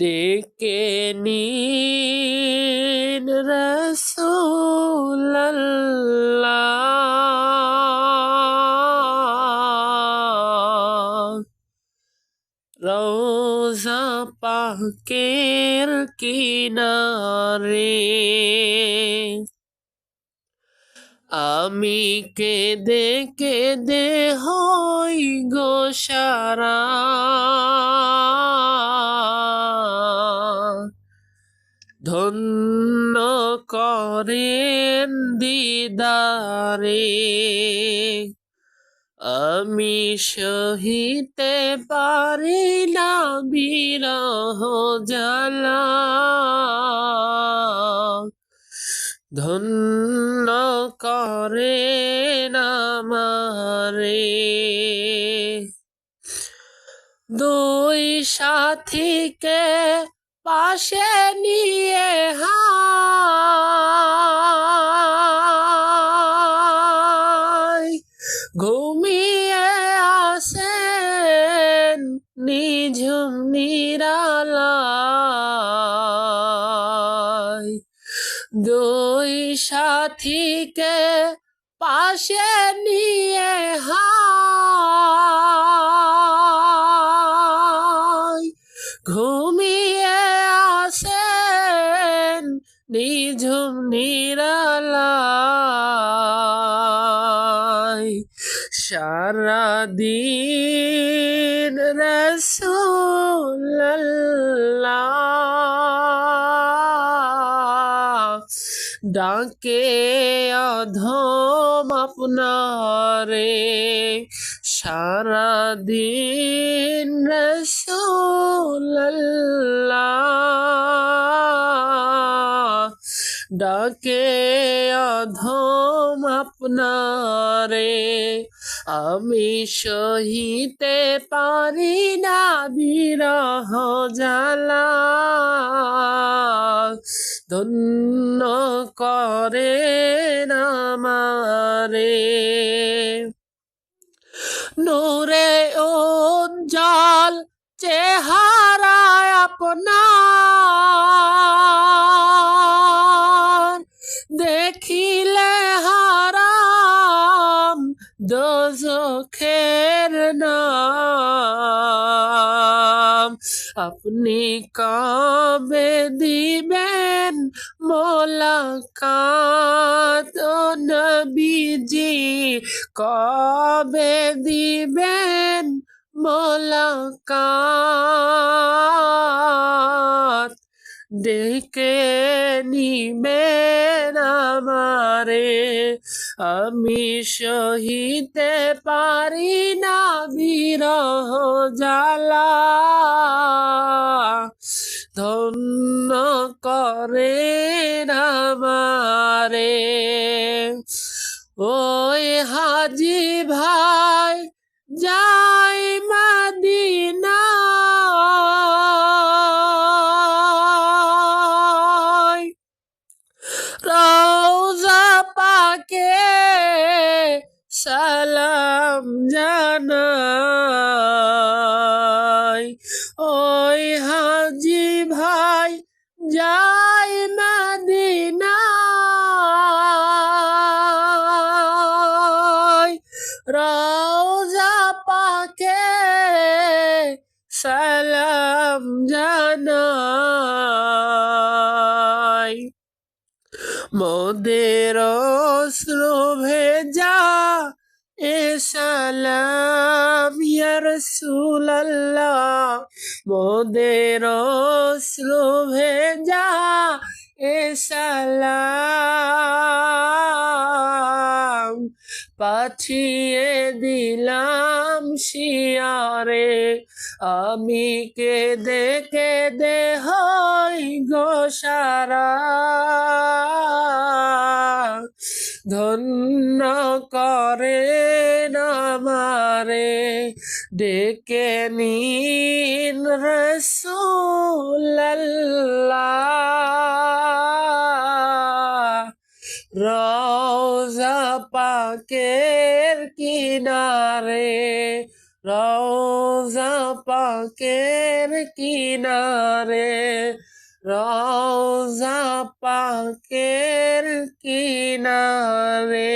ডেকে নিন রসুল্লাহ রোজা পাকের কিনারে আমি কেঁদে কেঁদে হই গো সারা। ধন্য করেন দিদারে আমি সহিতে পারি না বিরহ জ্বালা। ধন্য করে নামারে দুই সাথীকে পাশে নিয়ে হায় ঘুমিয়ে আসেন নিঝুম নিরালায়। দুই সাথীকে পাশে নিয়ে হায় ঘুমিয়ে নিঝুম নিরালায় সারাদিন রসুল্লাহ ডাকে অধম আপনারে সারাদিন রসুল্লাহ ডাকে অধম আপনারে। আমি সহিতে পারি না বিরহ জ্বালা। ধন্য করে নামারে নূরে উজ্জ্বল চেহারায় আপনার। দেখিলে হারাম দোজখের নাম। আপনি কবে দিবেন মোলাকাত নবীজি? কবে দিবেন মোলাকাত? ডেকে নিবেন আমারে আমি সহিতে পারি না বিরহ জ্বালা। ধন্য করে আমারে ওই হাজি ভাই যাই রোজা পাকে সালাম জানাই। ওই হাজি ভাই যাই মদিনা রোজা মোদের অশ্রু ভেজা এ সালাম রাসূলুল্লাহ। মোদের অশ্রু ভেজা এ সালাম। পাঠিয়ে দিলাম শিয়ারে, আমি কেঁদে কেঁদে হই গো ডেকে নিন রসুল্লাহ রোজা পাকের কিনারে রওজা পাকের কিনারে রওজা পাকের কিনারে।